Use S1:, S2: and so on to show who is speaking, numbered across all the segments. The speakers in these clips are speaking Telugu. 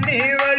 S1: ನೀವು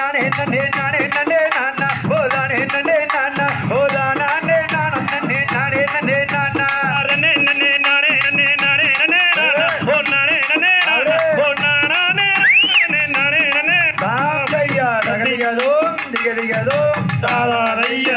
S1: నానే నన్నే నానే నన్నే నాన్న. ఓ దానే నన్నే నాన్న. ఓ దానా నే నాన్న. నన్నే నానే నన్నే నాన్న.
S2: రన్నే నన్నే నానే నన్నే నానే నన్నే నాన్న. ఓ నానే నన్నే నాన్న. ఓ నానా నే నన్నే నానే నన్నే.
S1: బాబయ్య దిగదిగదు దిగదిగదు తాళారయ్య